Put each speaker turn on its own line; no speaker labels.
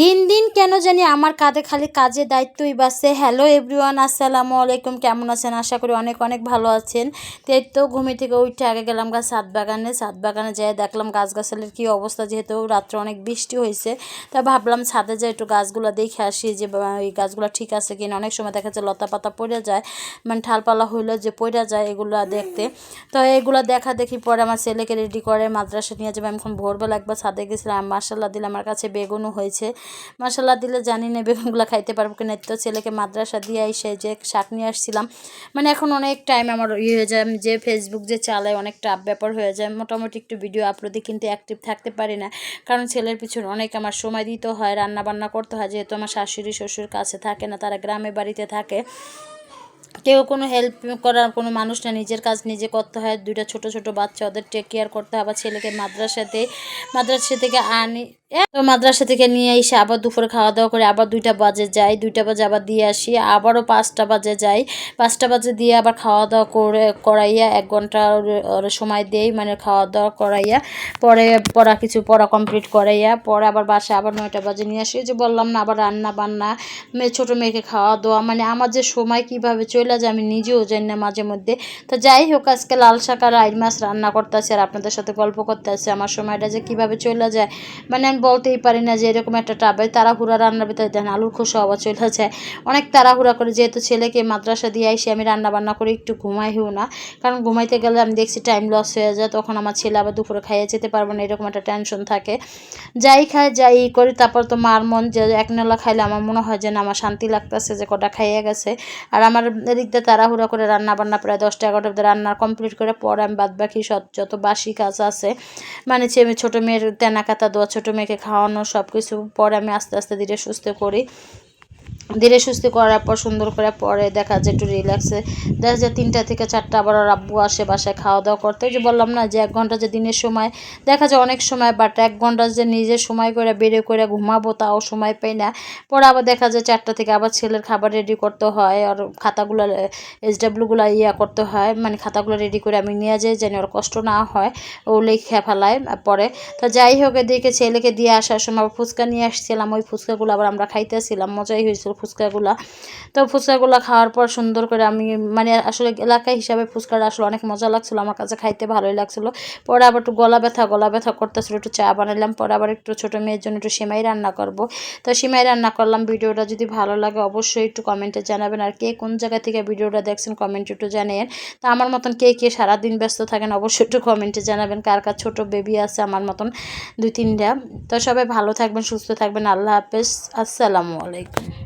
দিন দিন কেন জানি আমার কাঁধে খালি কাজের দায়িত্বই বাসছে হ্যালো এভরিওয়ান আসসালামু আলাইকুম, কেমন আছেন? আশা করি অনেক অনেক ভালো আছেন। তো এই তো ঘুমি থেকে উঠে আগে গেলাম গাছ সাত বাগানে। সাত বাগানে যেয়ে দেখলাম গাছগাছালির কী অবস্থা, যেহেতু রাত্রে অনেক বৃষ্টি হয়েছে। তা ভাবলাম ছাদে যাই একটু গাছগুলো দেখে আসি যে এই গাছগুলো ঠিক আছে কিনা। অনেক সময় দেখা যাচ্ছে লতা পাতা পড়ে যায় মানে ঠালপালা হইল যে পড়ে যায় এগুলো দেখতে। তো এগুলো দেখা দেখি পরে আমার ছেলেকে রেডি করে মাদ্রাসা নিয়ে যাবে। আমি এখন ভোরবেলা একবার ছাদে গেছিলাম মার্শাল্লাহ দিলে আমার কাছে বেগুনও হয়েছে। মশলা দিলে জানি না বেগুনগুলো খাইতে পারব কিনা। তো ছেলেকে মাদ্রাসা দিয়ে এসে যে শাক নিয়ে আসছিলাম মানে এখন অনেক টাইম আমার ইয়ে হয়ে যায়, যে ফেসবুক যে চালাই অনেক টাপ ব্যাপার হয়ে যায়। মোটামুটি একটু ভিডিও আপলোডে কিন্তু অ্যাক্টিভ থাকতে পারি না, কারণ ছেলের পিছনে অনেক আমার সময় দিতে হয় রান্না বান্না করতে হয়। যেহেতু আমার শাশুড়ি শ্বশুর কাছে থাকে না, তারা গ্রামে বাড়িতে থাকে। কেউ কোনো হেল্প করার কোনো মানুষ না, নিজের কাজ নিজে করতে হয়। দুইটা ছোট ছোট বাচ্চা, ওদের টেক কেয়ার করতে হয়। আবার ছেলেকে মাদ্রাসাতে, মাদ্রাসা থেকে আনি তো মাদ্রাসা থেকে নিয়ে এসে আবার দুপুরে খাওয়া দাওয়া করে আবার দুইটা বাজে যাই দুইটা বাজে আবার দিয়ে আসি। আবারও পাঁচটা বাজে যাই পাঁচটা বাজে দিয়ে আবার খাওয়া দাওয়া করে, করাইয়া এক ঘণ্টা সময় দেই মানে খাওয়া দাওয়া করাইয়া পরে পড়া কিছু পড়া কমপ্লিট করাইয়া পরে আবার বাসায় আবার নয়টা বাজে নিয়ে আসি। যে বললাম না, আবার রান্না বান্না, মেয়ে, ছোটো মেয়েকে খাওয়া দাওয়া মানে আমার যে সময় কীভাবে চলে যায় আমি নিজেও জানি না মাঝে মধ্যে। তো যাই হোক, আজকে লাল শাক আর আইর মাছ রান্না করতেছি আর আপনাদের সাথে গল্প করতে আসছি আমার সময়টা যে কীভাবে চলে যায় মানে আমি বলতেই পারি না যে এরকম একটা টাবে তাড়াহুড়া রান্নার ভিতরে দেন আলুর খোসা আবার চলে যায় অনেক তাড়াহুড়া করে যেহেতু ছেলেকে মাদ্রাসা দিয়ে এসে আমি রান্না বান্না করে একটু ঘুমাইও না। কারণ ঘুমাইতে গেলে আমি দেখছি টাইম লস হয়ে যায়, তখন আমার ছেলে আবার দুপুরে খাইয়ে যেতে পারব না, এরকম একটা টেনশন থাকে। যাই খাই যাই করি, তারপর তো মার মন যে এক নেলা খাইলে আমার মনে হয় যে আমার শান্তি লাগতেছে যে কটা খাইয়ে গেছে। আর আমার এদিক দিয়ে তাড়াহুড়া করে রান্না বান্না প্রায় দশটা এগারোটা রান্না কমপ্লিট করে পরে আমি বাদ বাকি সব যত বাসি কাজ আছে মানে ছোটো মেয়ের তেনা কাতা দেওয়া, ছোটো মেয়েকে খাওয়ানো সব কিছু পরে আমি আস্তে আস্তে ধীরে সুস্থ করি। ধীরে সুস্থে করার পর, সুন্দর করে পরে দেখা যায় একটু রিল্যাক্সে দেখা যায় তিনটা থেকে চারটা আবার ওর আব্বু আসে বাসায় খাওয়া দাওয়া করতে। যে বললাম না যে এক ঘণ্টা যে দিনের সময়, দেখা যায় অনেক সময় বাট এক ঘণ্টা যে নিজের সময় করে বেড়ে করে ঘুমাবো তাও সময় পাই না। পরে আবার দেখা যায় চারটা থেকে আবার ছেলের খাবার রেডি করতে হয় আর খাতাগুলো এসডাব্লিউগুলো ইয়া করতে হয়। মানে খাতাগুলো রেডি করে আমি নিয়ে যাই যেন ওর কষ্ট না হয়, ও লিখে ফেলায় পরে। তো যাই হোক, এদিকে ছেলেকে দিয়ে আসার সময় ফুচকা নিয়ে আসছিলাম। ওই ফুচকাগুলো আবার আমরা খাইতেছিলাম। মজাই হয়েছিল। ফুচকাগুলো। তো ফুচকাগুলো খাওয়ার পর সুন্দর করে আমি মানে আসলে এলাকা হিসাবে ফুচকাটা আসলে অনেক মজা লাগছিল, আমার কাছে খাইতে ভালোই লাগছিল। পরে আবার একটু গলা ব্যথা গলা ব্যথা করতেছিল, একটু চা বানালাম পরে আবার একটু ছোটো মেয়ের জন্য একটু সেমাই রান্না করব। তো সেমাই রান্না করলাম, ভিডিওটা যদি ভালো লাগে অবশ্যই একটু কমেন্টে জানাবেন, আর কে কোন জায়গা থেকে ভিডিওটা দেখছেন কমেন্টে একটু জানেন তো আমার মতন কে কে সারাদিন ব্যস্ত থাকেন অবশ্যই একটু কমেন্টে জানাবেন, কার কার ছোটো বেবি আছে আমার মতন দুই তিনটা। তো সবাই ভালো থাকবেন, সুস্থ থাকবেন, আল্লাহ হাফেজ, আসসালামু আলাইকুম।